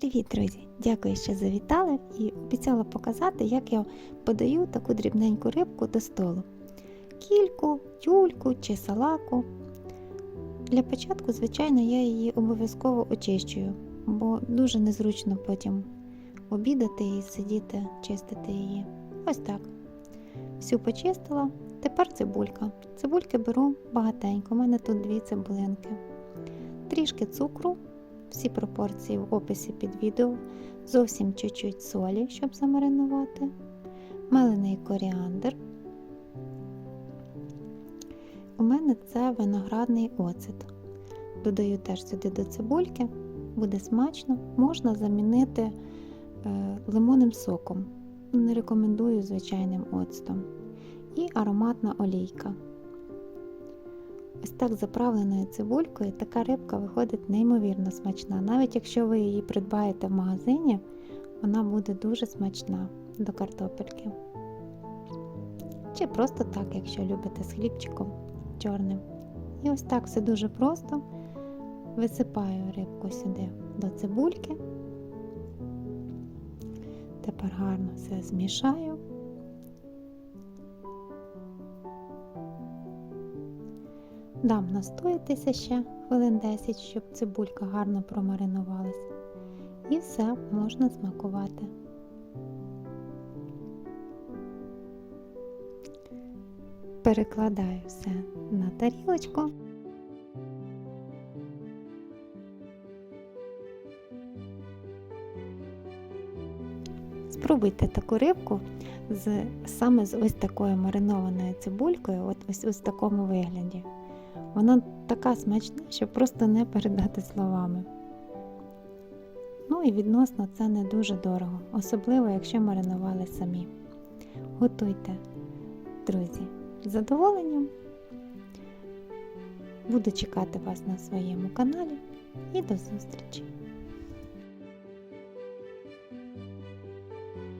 Привіт, друзі! Дякую, що завітали і обіцяла показати, як я подаю таку дрібненьку рибку до столу. Кільку, тюльку чи салаку. Для початку, звичайно, я її обов'язково очищую, бо дуже незручно потім обідати і сидіти, чистити її. Ось так. Всю почистила. Тепер цибулька. Цибульки беру багатенько, у мене тут дві цибулинки. Трішки цукру, всі пропорції в описі під відео, зовсім чуть-чуть солі, щоб замаринувати, мелений коріандр. У мене це виноградний оцет. Додаю теж сюди до цибульки, буде смачно, можна замінити е, лимонним соком. Не рекомендую звичайним оцтом. І ароматна олійка. Ось так заправленою цибулькою така рибка виходить неймовірно смачна. Навіть якщо ви її придбаєте в магазині, вона буде дуже смачна до картопельки. Чи просто так, якщо любите з хлібчиком чорним. І ось так все дуже просто. Висипаю рибку сюди до цибульки. Тепер гарно все змішаю. Дам настоятися ще хвилин 10, щоб цибулька гарно промаринувалась. І все можна смакувати. Перекладаю все на тарілочку. Спробуйте таку рибку з саме з ось такою маринованою цибулькою, от ось, в такому вигляді. Вона така смачна, що просто не передати словами. Ну і відносно це не дуже дорого, особливо, якщо маринували самі. Готуйте, друзі, з задоволенням. Буду чекати вас на своєму каналі і до зустрічі!